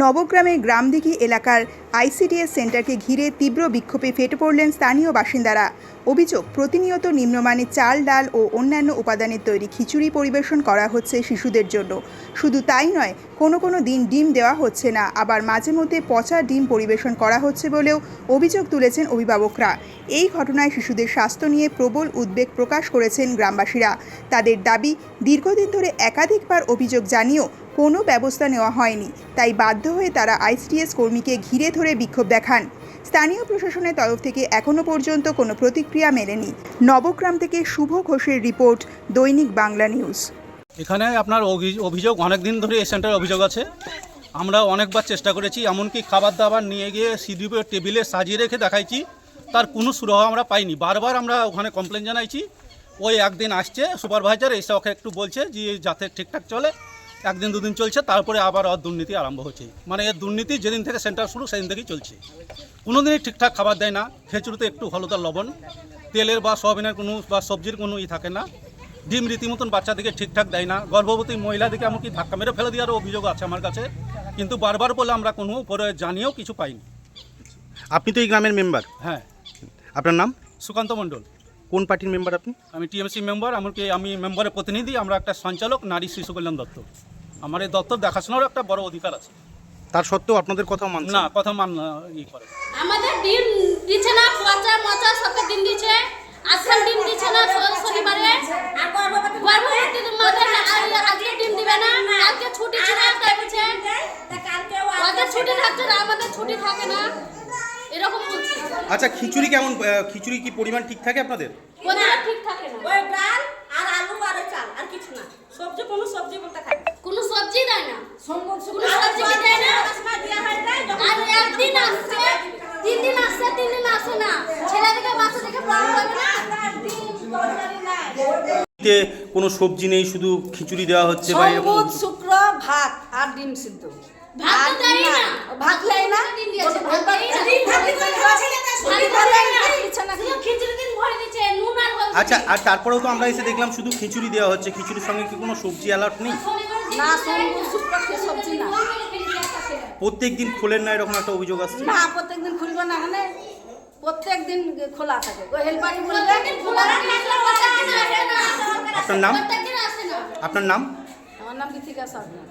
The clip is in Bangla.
নবগ্রামের গ্রামদিঘি এলাকার আইসিডিএস সেন্টারকে ঘিরে তীব্র বিক্ষোভে ফেটে পড়লেন স্থানীয় বাসিন্দারা। অভিযোগ, প্রতিনিয়ত নিম্নমানের চাল, ডাল ও অন্যান্য উপাদানের তৈরি খিচুড়ি পরিবেশন করা হচ্ছে শিশুদের জন্য। শুধু তাই নয়, কোনো কোনো দিন ডিম দেওয়া হচ্ছে না, আবার মাঝে মধ্যে পচা ডিম পরিবেশন করা হচ্ছে বলেও অভিযোগ তুলেছেন অভিভাবকরা। এই ঘটনায় শিশুদের স্বাস্থ্য নিয়ে প্রবল উদ্বেগ প্রকাশ করেছেন গ্রামবাসীরা। তাদের দাবি, দীর্ঘদিন ধরে একাধিকবার অভিযোগ জানিয়েও কোনো ব্যবস্থা নেওয়া হয়নি। তাই বাধ্য হয়ে তারা আইসিডিএস কর্মীকে ঘিরে ধরে বিক্ষোভ দেখান। স্থানীয় প্রশাসনের তরফ থেকে এখনও পর্যন্ত কোনো প্রতিক্রিয়া মেলেনি। নবগ্রাম থেকে শুভ ঘোষের রিপোর্ট, দৈনিক বাংলা নিউজ। এখানে আপনার অভি- অভিযোগ অনেক দিন ধরে এই সেন্টারে অভিযোগ আছে। আমরা অনেকবার চেষ্টা করেছি, এমনকি খাবার দাবার নিয়ে গিয়ে সিডিপিও টেবিলে সাজিয়ে রেখে দেখাইছি। তার কোনো সুরাহ আমরা পাইনি। বারবার আমরা ওখানে কমপ্লেন জানাইছি। ওই একদিন আসছে সুপারভাইজার এসে ওকে একটু বলছে যে যাতে ঠিকঠাক চলে। একদিন দুদিন চলছে তারপরে আবার ওর দুর্নীতি আরম্ভ হচ্ছে। মানে এর দুর্নীতি যেদিন থেকে সেন্টার শুরু সেদিন থেকেই চলছে। কোনো দিনই ঠিকঠাক খাবার দেয় না খেচুড়িতে একটু হলুদার লবণ তেলের বা সয়াবিনের কোনো বা সবজির কোনো ই থাকে না ডিম রীতিমতন বাচ্চাদেরকে ঠিকঠাক দেয় না গর্ভবতী মহিলাদেরকে এমনকি ধাক্কা মেরে ফেলে দেওয়ারও অভিযোগ আছে আমার কাছে কিন্তু বারবার বলে আমরা কোনো উপরে জানিয়েও কিছু পাইনি। আপনি তো এই গ্রামের মেম্বার হ্যাঁ। আপনার নাম? সুকান্ত মণ্ডল। কোন পার্টির মেম্বার আপনি? আমি টিএমসি মেম্বার আমাকে আমি মেম্বারের প্রতিনিধি আমরা একটা সঞ্চালক নারী শিশু কল্যাণ দত্ত। আমার এই দপ্তর দেখাশোনারও একটা বড় অধিকার আছে। তার সত্ত্বেও আপনাদের কথা মান না কথা মান ই করে। আমাদের ডিম দিচ্ছে না পচা মচা সব ডিম দিচ্ছে। আজকাল ডিম দিচ্ছে না শনিবারে। গর্ভবতী মাদের আজকে ডিম দিবে না আজকে ছুটি ছিল তাই বলছে। ওদের ছুটি থাকছে না আমাদের ছুটি থাকে না। এরকম বলছে। আচ্ছা খিচুড়ি কেমন খিচুড়ি কি পরিমাণ ঠিক থাকে আপনাদের? ওদের ঠিক থাকে না। ওই ডাল আর আলু আর চাল আর কিছু না। সবজি কোনো সবজি বলতে খাই কোনো সবজি দেয় না। কোনো সবজি দেয় না। সময় দেওয়া হয় তাই? আর একদিন আসছে তিন দিন আসছে তিন দিন আসে না। ছেলেদেরকে বাচ্চা দেখে প্রবলেম হবে না। এতে কোনো সবজি নেই শুধু খিচুড়ি দেওয়া হচ্ছে বা এরকম। সোমবার শুক্র ভাত আর ডিম সিদ্ধ। ভাত তো না। ভাত দেয় না। দিন ভাত। দিন দেয় দিন আচ্ছা আর তারপরেও তো আমরা এসে দেখলাম শুধু খিচুড়ি দেওয়া হচ্ছে। খিচুড়ির সঙ্গে কি কোনো সবজি অ্যালার্ট নেই? না, সোমবার শুক্র সবজি না। প্রত্যেক দিন খোলেন না এরকম একটা অভিযোগ আসছে? না প্রত্যেকদিন খুলবে না মানে প্রত্যেক দিন খোলা থাকে। ওই হেলপারি বলবে প্রত্যেকদিন খোলা থাকে, না। আপনার নাম? প্রত্যেকদিন আসে না। আপনার নাম আমার নাম গীতিকা সরকার